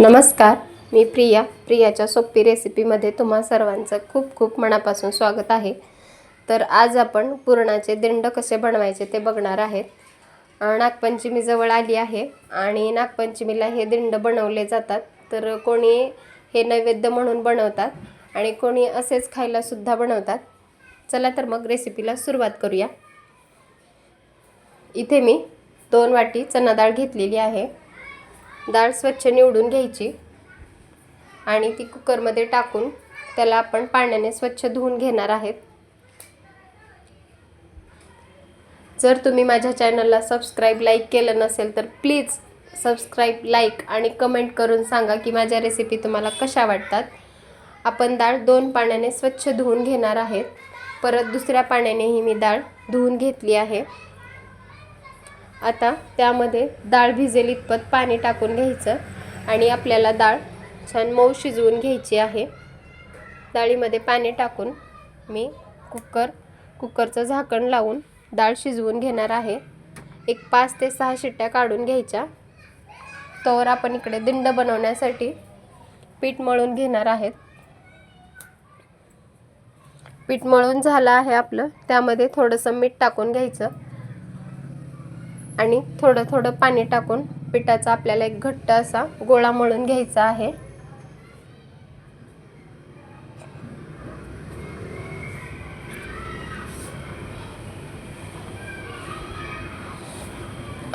नमस्कार मी प्रिया. प्रियाच्या सोपी रेसिपीमध्ये तुम्हा सर्वांचं खूप खूप मनापासून स्वागत आहे. तर आज आपण पुरणाचे दिंड कसे बनवायचे ते बघणार आहेत. नागपंचमीजवळ नागपंचमी जवळ आली आहे आणि नागपंचमीला हे दिंड बनवले जातात. तर कोणी हे नैवेद्य म्हणून बनवतात आणि कोणी असेच खायलासुद्धा बनवतात. चला तर मग रेसिपीला सुरुवात करूया. इथे मी दोन वाटी चणा डाळ घेतलेली आहे. डाळ स्वच्छ निवडून घ्यायची आणि ती कुकरमध्ये टाकून त्याला आपण पाण्याने स्वच्छ धुवून घेणार आहेत. जर तुम्ही माझ्या चॅनलला सबस्क्राईब लाईक केलं नसेल तर प्लीज सबस्क्राईब लाईक आणि कमेंट करून सांगा की माझ्या रेसिपी तुम्हाला कशा वाटतात. आपण डाळ दोन पाण्याने स्वच्छ धुवून घेणार आहेत. परत दुसऱ्या पाण्यानेही मी डाळ धुवून घेतली आहे. आता त्यामध्ये डाळ भिजेल इतपत पाणी टाकून घ्यायचं आणि आपल्याला डाळ छान मऊ शिजवून घ्यायची आहे. डाळीमध्ये पाणी टाकून मी कुकर कुकरचं झाकण लावून डाळ शिजवून घेणार आहे. एक पाच ते सहा शिट्ट्या काढून घ्यायच्या. तोवर आपण इकडे दिंड बनवण्यासाठी पीठ मळून घेणार आहेत. पीठ मळून झालं आहे आपलं. त्यामध्ये थोडंसं मीठ टाकून घ्यायचं. आणि थोडं थोडं पाणी टाकून पिठाचा आपल्याला एक घट्ट असा गोळा मळून घ्यायचा आहे.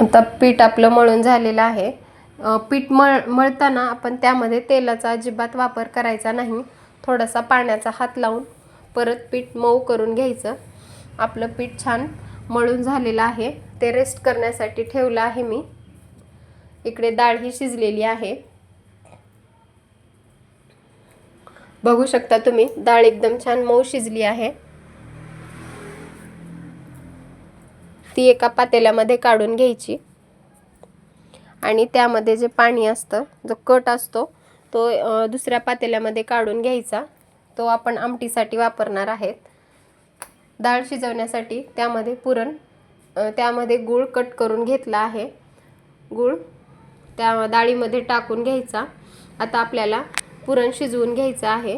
आता पीठ आपलं मळून झालेलं आहे. पीठ मळ मळताना आपण त्यामध्ये तेलाचा अजिबात वापर करायचा नाही. थोडासा पाण्याचा हात लावून परत पीठ मऊ करून घ्यायचं. आपलं पीठ छान मळून झालेलं आहे. ते रेस्ट करण्यासाठी ठेवलं आहे मी. इकडे डाळ ही शिजलेली आहे. बघू शकता तुम्ही डाळ एकदम छान मऊ शिजली आहे. ती एका पातेल्यामध्ये काढून घ्यायची. आणि त्यामध्ये जे पाणी असतं जो कट असतो तो दुसऱ्या पातेल्यामध्ये काढून घ्यायचा. तो आपण आमटीसाठी वापरणार आहेत. डाळ शिजवण्यासाठी त्यामध्ये पुरण त्यामध्ये गूळ कट करून घेतला आहे. गूळ त्या डाळीमध्ये टाकून घ्यायचा. आता आपल्याला पुरण शिजवून घ्यायचं आहे.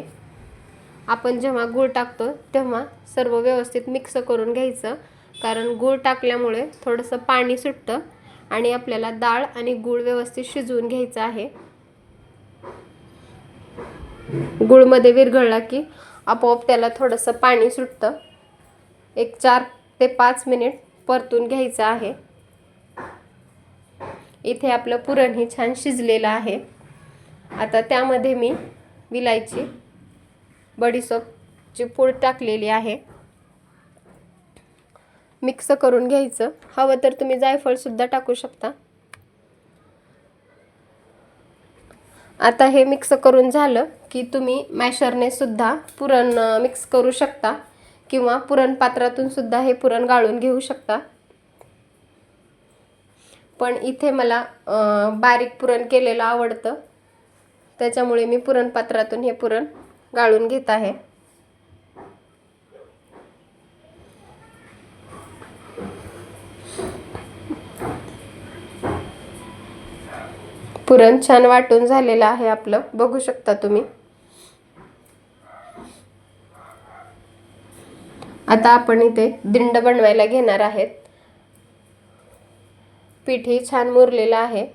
आपण जेव्हा गूळ टाकतो तेव्हा सर्व व्यवस्थित मिक्स करून घ्यायचं. कारण गूळ टाकल्यामुळे थोडंसं पाणी सुटतं आणि आपल्याला डाळ आणि गूळ व्यवस्थित शिजवून घ्यायचं आहे. गूळमध्ये विरघळला की आपोआप त्याला थोडंसं पाणी सुटतं. एक चार ते पाच मिनिट परतून घ्यायचं आहे. इथे आपलं पुरण हे छान शिजलेलं आहे. आता त्यामध्ये मी विलायची बडीसोपची पूड टाकलेली आहे. मिक्स करून घ्यायचं. हवं तर तुम्ही जायफळसुद्धा टाकू शकता. आता हे मिक्स करून झालं की तुम्ही मॅशरने सुद्धा पुरण मिक्स करू शकता. किंवा पुरणपात्रातून सुद्धा हे पुरण गाळून घेऊ शकता. पण इथे मला बारीक पुरण केलेलं आवडतं. त्याच्यामुळे मी पुरण पात्रातून हे पुरण गाळून घेत आहे. पुरण छान वाटून झालेलं आहे आपलं. बघू शकता तुम्ही. आता आपण इथे दिंड बनवायला घेणार आहेत. पिठी छान मुरलेलं आहे.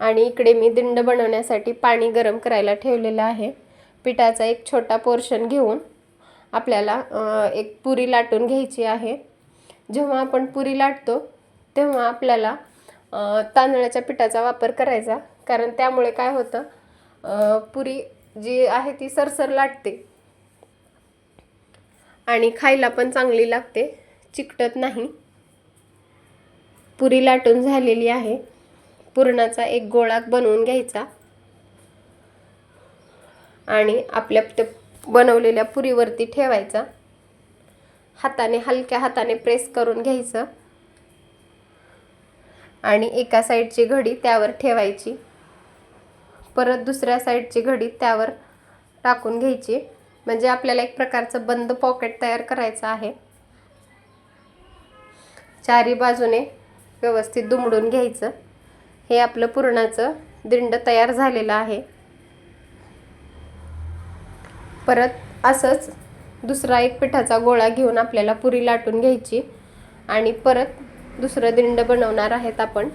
आणि इकडे मी दिंड बनवण्यासाठी पाणी गरम करायला ठेवलेलं आहे. पिठाचा एक छोटा पोर्शन घेऊन आपल्याला एक पुरी लाटून घ्यायची आहे. जेव्हा आपण पुरी लाटतो तेव्हा आपल्याला तांदळाच्या पिठाचा वापर करायचा. कारण त्यामुळे काय होतं पुरी जी आहे ती सरसर लाटते. आणि खायला पण चांगली लागते. चिकटत नाही. पुरी लाटून झालेली आहे. पुरणाचा एक गोळा बनवून घ्यायचा. आणि आपल्या ते बनवलेल्या पुरीवरती ठेवायचा. हाताने हलक्या हाताने प्रेस करून घ्यायचं. आणि एका साईडची घडी त्यावर ठेवायची. परत दुसऱ्या साईडची घडी त्यावर टाकून घ्यायची. म्हणजे आपल्याला एक प्रकारचं बंद पॉकेट तयार करायचं आहे. चारी बाजूने व्यवस्थित दुमडून घ्यायचं. हे आपलं पुरणाचं दिंड तयार झालेलं आहे. परत असंच दुसरा एक पिठाचा गोळा घेऊन आपल्याला पुरी लाटून घ्यायची. आणि परत दुसरं दिंड बनवणार आहेत आपण.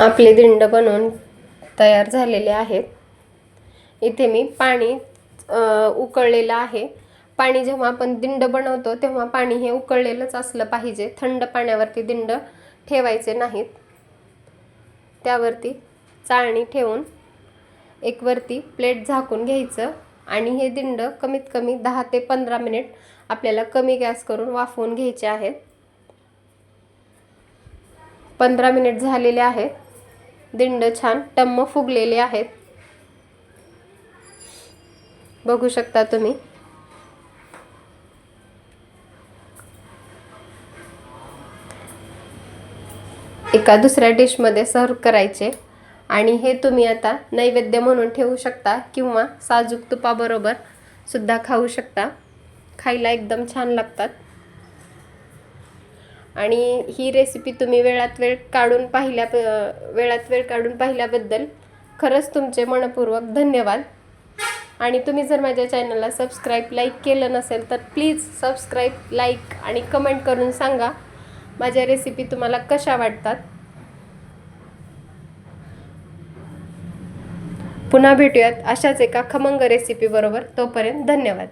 आपले दिंड बनवून तयार झालेले आहेत. इथे मी पाणी उकळलेलं आहे. पाणी जेव्हा आपण दिंड बनवतो तेव्हा पाणी हे उकळलेलंच असलं पाहिजे. थंड पाण्यावरती दिंड ठेवायचे नाहीत. त्यावरती चाळणी ठेवून एक वरती प्लेट झाकून घ्यायचं आणि हे दिंड कमीत कमी दहा ते पंधरा मिनिट आपल्याला कमी गॅस करून वाफवून घ्यायचे आहेत. पंधरा मिनिट झालेले आहेत. दिंड छान टम्म फुगलेले आहेत. बघू शकता तुम्ही. एका दुसऱ्या डिशमध्ये सर्व करायचे. आणि हे तुम्ही आता नैवेद्य म्हणून ठेवू शकता किंवा साजूक तुपाबरोबर सुद्धा खाऊ शकता. खायला एकदम छान लागतात. आणि ही रेसिपी तुम्ही वेळात वेळ काढून पाहिल्या वेळात वेळ काढून पाहिल्याबद्दल खरंच तुमचे मनपूर्वक धन्यवाद. आणि तुम्ही जर माझ्या चॅनलला सबस्क्राईब लाईक केलं नसेल तर प्लीज सबस्क्राईब लाईक आणि कमेंट करून सांगा माझ्या रेसिपी तुम्हाला कशा वाटतात. पुन्हा भेटूयात अशाच एका खमंग रेसिपीबरोबर तोपर्यंत धन्यवाद.